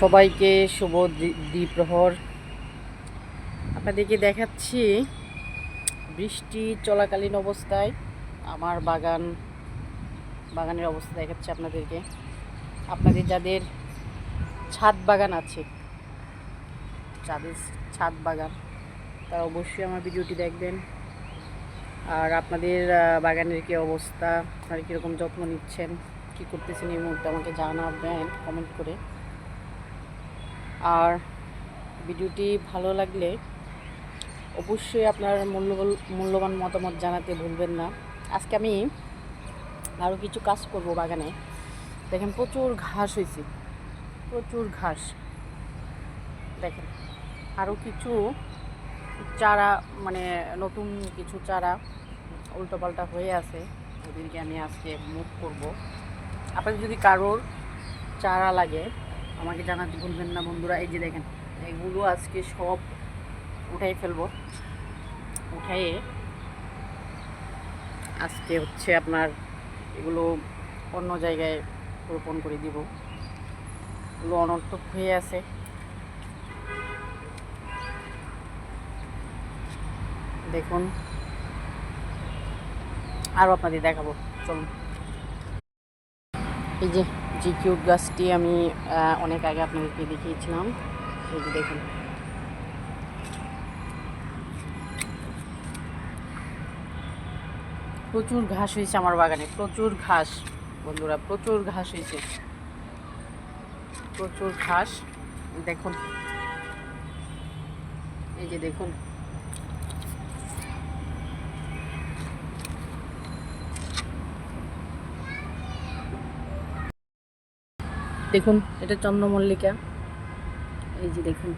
সবাইকে শুভ দ্বি- দ্বিপ্রহর। আপনাদেরকে দেখাচ্ছি বৃষ্টি চলাকালীন অবস্থায় আমার বাগান, বাগানের অবস্থা দেখাচ্ছি আপনাদেরকে। আপনাদের যাদের ছাদ বাগান আছে, যাদের ছাদ বাগান, তারা অবশ্যই আমার ভিডিওটি দেখবেন। আর আপনাদের বাগানের কি অবস্থা, আপনারা কীরকম যত্ন নিচ্ছেন, কী করতেছেন এই মুহূর্তে আমাকে জানাবেন কমেন্ট করে। আর ভিডিওটি ভালো লাগলে অবশ্যই আপনার মূল্যবান মূল্যবান মতামত জানাতে ভুলবেন না। আজকে আমি আরও কিছু কাজ করব বাগানে। দেখেন প্রচুর ঘাস হয়েছে প্রচুর ঘাস। দেখেন আরও কিছু চারা মানে নতুন কিছু চারা উল্টোপাল্টা হয়ে আছে। ওদেরকে আমি আজকে মুভ করব। আপনাদের যদি কারোর চারা লাগে আমাকে জানাতে ভুলবেন না বন্ধুরা, এই যে দেখেন, এগুলো আজকে সব উঠাই ফেলব। উঠাইয়ে আজকে হচ্ছে আপনার এগুলো অন্য জায়গায় রোপণ করে দিব। এগুলো অনর্থক হয়ে আছে। দেখুন আরও আপনাদের দেখাবো। চলুন। এই যে জি কিউট গাছটি আমি অনেক আগে আপনাদেরকে দেখিয়েছিলাম। এই যে দেখুন। প্রচুর ঘাস হয়েছে আমার বাগানে, প্রচুর ঘাস, বন্ধুরা, প্রচুর ঘাস হয়েছে। প্রচুর ঘাস, দেখুন। এই যে দেখুন। দেখুন, এটা চন্দ্রমল্লিকা। এই যে দেখুন।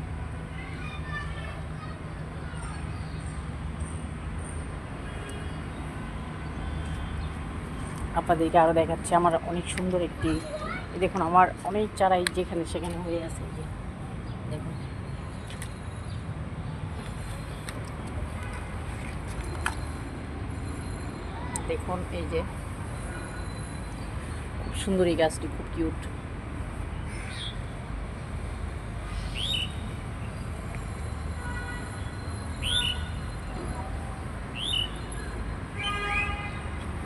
আপনাদেরকে আরও দেখাচ্ছি, আমার অনেক সুন্দর একটি দেখুন, আমার অনেক চারাই যেখানে সেখানে হয়ে আছে দেখুন। দেখুন, এই যে খুব সুন্দর এই গাছটি, খুব কিউট।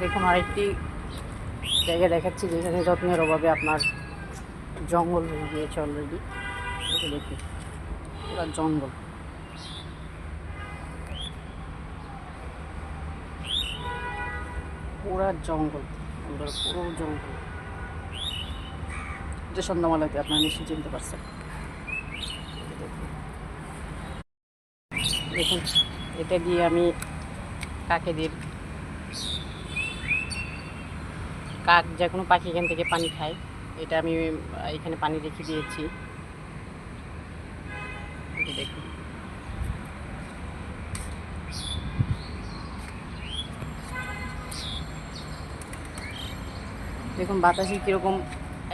দেখুন, আরেকটি জায়গা দেখাচ্ছি যেখানে যত্নের অভাবে আপনার জঙ্গল হয়ে গিয়েছে অলরেডি পুরো জঙ্গল। পুরা জঙ্গল, পুরো জঙ্গল। যে সন্ধ্যামালাতে আপনারা নিশ্চয়ই চিনতে পারছেন। দেখুন, এটা দিয়ে আমি কাকে কাকেদের কাক, যে কোনো পাখি এখান থেকে পানি খায়। এটা আমি এখানে পানি রেখে দিয়েছি। দেখুন। দেখুন বাতাসে কীরকম,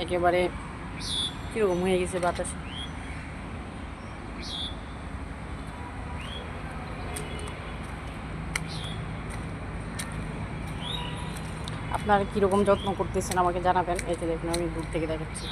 একেবারে কীরকম হয়ে গেছে বাতাসে। আপনারা কীরকম যত্ন করতেছেন আমাকে জানাবেন। এই যে দেখুন আমি দূর থেকে দেখাচ্ছি।